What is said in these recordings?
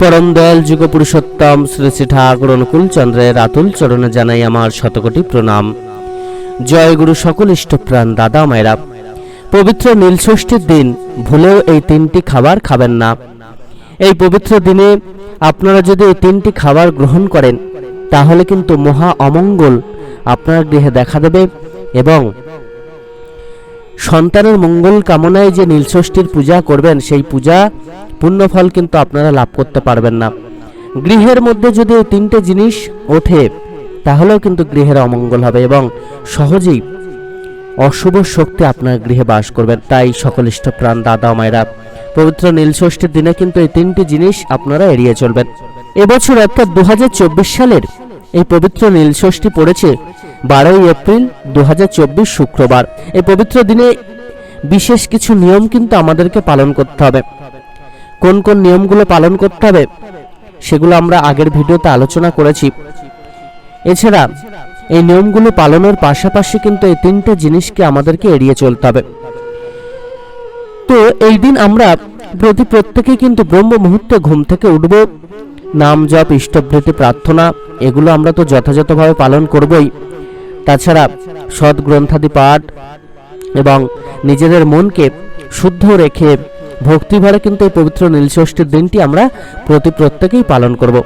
পরম দয়াল যুগ পুরুষোত্তম শ্রী শ্রী ঠাকুর অনুকূল চন্দ্রের আতুল চরণে জানাই আমার শতকোটি প্রণাম। জয় গুরু সকল ইষ্টপ্রাণ দাদা মায়েরা। পবিত্র নীলষষ্ঠীর দিন, ভুলেও এই তিনটি খাবার খাবেন না। এই পবিত্র দিনে আপনারা যদি এই তিনটি খাবার গ্রহণ করেন, তাহলে কিন্তু মহা অমঙ্গল আপনার গৃহে দেখা দেবে এবং সন্তানের মঙ্গল কামনায় যে নীলষষ্ঠীর পূজা করবেন, সেই পূজা, পুণ্যফল কিন্তু আপনারা লাভ করতে পারবেন না। গৃহের মধ্যে যদি তিনটে জিনিস ওঠে, তাহলেও কিন্তু গৃহের অমঙ্গল হবে এবং সহজেই অশুভ শক্তি আপনার গৃহে বাস করবেন তাই সকল ইষ্টপ্রাণ দাদা মায়েরা, পবিত্র নীলষষ্ঠীর দিনে কিন্তু এই তিনটি জিনিস আপনারা এড়িয়ে চলবেন। এবছর অর্থাৎ দু হাজার চব্বিশ সালের এই পবিত্র নীলষষ্ঠী পড়েছে বারোই এপ্রিল দু হাজার চব্বিশ শুক্রবার। এই পবিত্র দিনে বিশেষ কিছু নিয়ম কিন্তু আমাদেরকে পালন করতে হবে। কোন কোন নিয়মগুলো পালন করতে হবে সেগুলো আমরা আগের ভিডিওতে আলোচনা করেছি। এছাড়া এই নিয়মগুলো পালনের পাশাপাশি কিন্তু এই তিনটে জিনিসকে আমাদেরকে এড়িয়ে চলতে হবে। তো এই দিন আমরা প্রতি প্রত্যেকে কিন্তু ব্রহ্ম মুহূর্তে ঘুম থেকে উঠব। নাম জপ, ইষ্টবৃত্তি, প্রার্থনা, এগুলো আমরা তো যথাযথভাবে পালন করবই। তাছাড়া সৎ গ্রন্থাদি পাঠ এবং নিজেদের মনকে শুদ্ধ রেখে ভক্তিভরে কিন্তু এই পবিত্র নীলষষ্ঠীর দিনটি আমরা প্রতি প্রত্যেকেই পালন করব।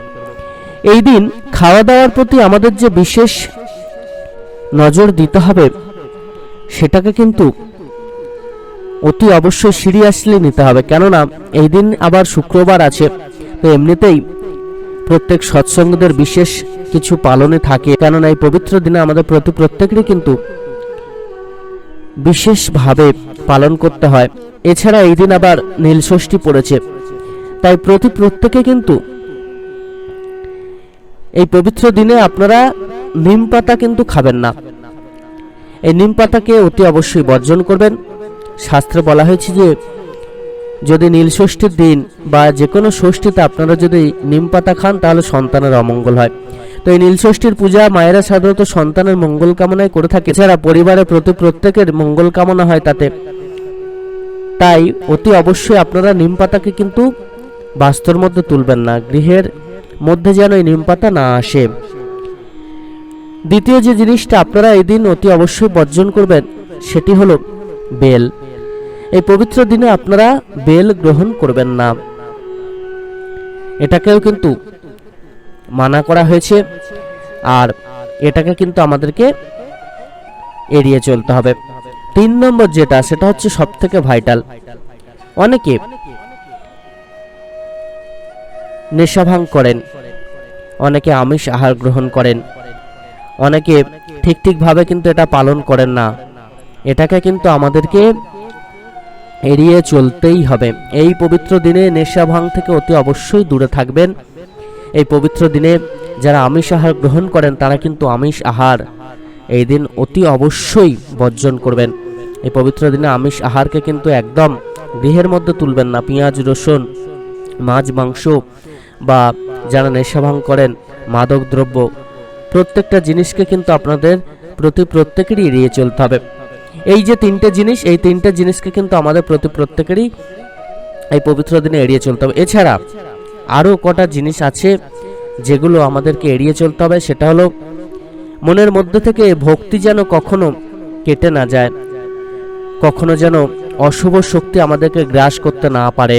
এই দিন খাওয়া দাওয়ার প্রতি আমাদের যে বিশেষ নজর দিতে হবে, সেটাকে কিন্তু অতি অবশ্যই সিরিয়াসলি নিতে হবে। কেননা, এই দিন আবার শুক্রবার আছে, তো এমনিতেই প্রত্যেক সৎসঙ্গদের বিশেষ কিছু পালনে থাকে। কেননা এই পবিত্র দিনে আমাদের প্রতি প্রত্যেকেরই কিন্তু বিশেষভাবে পালন করতে হয়। এছাড়া এই দিন আবার নীলষষ্ঠী পড়েছে। তাই প্রতি প্রত্যেকে কিন্তু এই পবিত্র দিনে আপনারা নিম পাতা কিন্তু খাবেন না। এই নিম পাতাকে অতি অবশ্যই বর্জন করবেন। শাস্ত্রে বলা হয়েছে যে যদি নীলষষ্ঠীর দিন বা যে কোনো ষষ্ঠীতে আপনারা যদি নিম পাতা খান, তাহলে সন্তানের অমঙ্গল হয়। তো এই নীলষষ্ঠীর পূজা মায়েরা সাধারণত সন্তানের মঙ্গল কামনায় করে থাকে। এছাড়া পরিবারের প্রতি প্রত্যেকের মঙ্গল কামনা হয় তাতে। তাই অতি অবশ্যই আপনারা নিম পাতাকে কিন্তু বাস্তর মধ্যে তুলবেন না, গৃহের মধ্যে যেন এই নিম পাতা না আসে। দ্বিতীয় যে জিনিসটা আপনারা এই দিন অতি অবশ্যই বর্জন করবেন, সেটি হলো বেল। এই পবিত্র দিনে আপনারা বেল গ্রহণ করবেন না। এটাকেও কিন্তু মানা করা হয়েছে আর এটাকে কিন্তু আমাদেরকে এড়িয়ে চলতে হবে। তিন নম্বর যেটা, সেটা হচ্ছে সব থেকে ভাইটাল। অনেকে নেশাভাং করেন, অনেকে আমিষ আহার গ্রহণ করেন, অনেকে ঠিক ঠিকভাবে কিন্তু এটা পালন করেন না। এটাকে কিন্তু আমাদেরকে এড়িয়ে চলতেই হবে। এই পবিত্র দিনে নেশা ভাঙ থেকে অতি অবশ্যই দূরে থাকবেন। এই পবিত্র দিনে যারা আমিষ আহার গ্রহণ করেন, তারা কিন্তু আমিষ আহার এই দিন অতি অবশ্যই বর্জন করবেন। এই পবিত্র দিনে আমিষ আহারকে কিন্তু একদম গৃহের মধ্যে তুলবেন না। পেঁয়াজ, রসুন, মাছ, মাংস বা যারা নেশা ভাঙ করেন, মাদক দ্রব্য, প্রত্যেকটা জিনিসকে কিন্তু আপনাদের প্রতি প্রত্যেকেরই এড়িয়ে চলতে হবে। এই যে তিনটে জিনিস, এই তিনটে জিনিসকে কিন্তু আমাদের প্রতি প্রত্যেকেরই এই পবিত্র দিনে এড়িয়ে চলতে হবে। এছাড়া আরও কটা জিনিস আছে যেগুলো আমাদেরকে এড়িয়ে চলতে হবে, সেটা হলো মনের মধ্যে থেকে ভক্তি যেন কখনো কেটে না যায়, কখনো যেন অশুভ শক্তি আমাদেরকে গ্রাস করতে না পারে,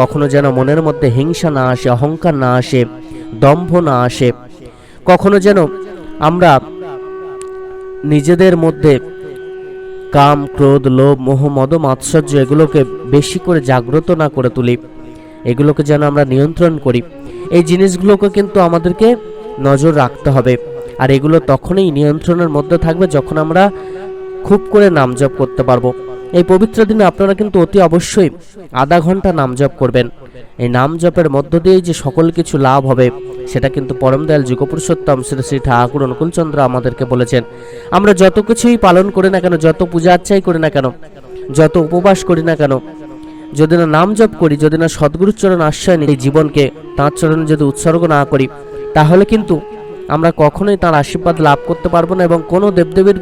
কখনো যেন মনের মধ্যে হিংসা না আসে, অহংকার না আসে, দম্ভ না আসে, কখনো যেন আমরা নিজেদের মধ্যে কাম, ক্রোধ, লোভ, মোহ মদ মাৎসর্য এগুলোকে বেশি করে জাগ্রত না করে তুলি। এগুলোকে যেন আমরা নিয়ন্ত্রণ করি। এই জিনিসগুলোকে কিন্তু আমাদেরকে নজর রাখতে হবে। আর এগুলো তখনই নিয়ন্ত্রণের মধ্যে থাকবে যখন আমরা খুব করে নাম জপ করতে পারব। এই পবিত্র দিনে আপনারা কিন্তু অতি অবশ্যই আধা ঘণ্টা নাম জপ করবেন। এই নাম জপের মধ্য দিয়েই যে সকল কিছু লাভ হবে, সেটা কিন্তু পরম দয়াল যুগপুরুষোত্তম শ্রী শ্রী ঠাকুর অনুকূলচন্দ্র আমাদেরকে বলেছেন। আমরা যত কিছুই পালন করি না কেন, যত পূজা আর্চাই করি না কেন, যত উপবাস করি না কেন, যদি না নাম জপ করি, যদি না সদ্গুরুর চরণ আশ্রয় নিই জীবনকে, তাঁর চরণে যদি উৎসর্গ না করি, তাহলে কিন্তু আমরা কখনোই তার আশীর্বাদ লাভ করতে পারব না এবং কোনো দেবদেবীর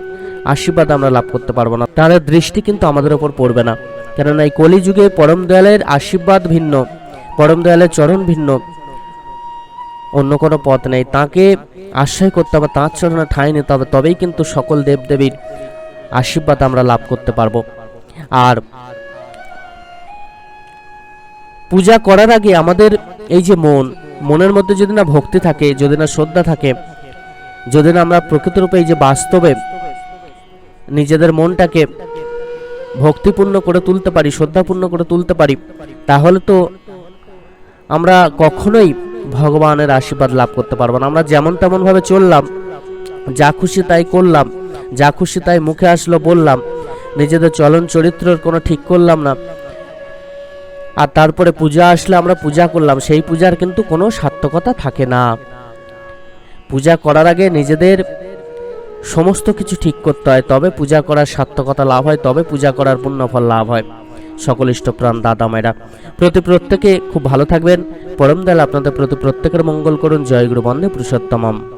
আশীর্বাদ আমরা লাভ করতে পারব না। তাদের দৃষ্টি কিন্তু আমাদের ওপর পড়বে না। কেননা এই কলিযুগে পরম দয়ালের আশীর্বাদ ভিন্ন। পরম দয়ালের চরণ ভিন্ন। অন্য কোনো পথ নেই। তাকে আশ্রয় করতে হবে তাঁর চরণে ঠাঁই নিতে হবে, তবেই কিন্তু সকল দেবদেবীর আশীর্বাদ আমরা লাভ করতে পারব। আর পূজা করার আগে আমাদের এই যে মন, মনের মধ্যে যদি না ভক্তি থাকে, যদি না শ্রদ্ধা থাকে, যদি না আমরা প্রকৃতরূপে এই যে বাস্তবে নিজেদের মনটাকে ভক্তিপূর্ণ করে তুলতে পারি, শ্রদ্ধাপূর্ণ করে তুলতে পারি, তাহলে তো আমরা কখনোই ভগবানের আশীর্বাদ লাভ করতে পারব না। আমরা যেমন তেমন ভাবে চললাম, যা খুশি তাই করলাম, যা খুশি তাই মুখে আসলো বললাম, নিজেদের চলন চরিত্রের কোনো ঠিক করলাম না। আর তারপরে পূজা আসলে আমরা পূজা করলাম, সেই পূজার কিন্তু কোনো সার্থকতা থাকে না। পূজা করার আগে নিজেদের সমস্ত কিছু ঠিক করতে হয়, তবে পূজা করার সার্থকতা লাভ হয়, তবে পূজা করার পুণ্যফল লাভ হয়। সকল ইষ্টপ্রাণ দাদা মায়েরা। প্রতি প্রত্যেকে খুব ভালো থাকবেন। পরম দয়াল আপনাদের প্রতি প্রত্যেকের মঙ্গল করুন। জয়গুরু বন্দে পুরুষোত্তমম।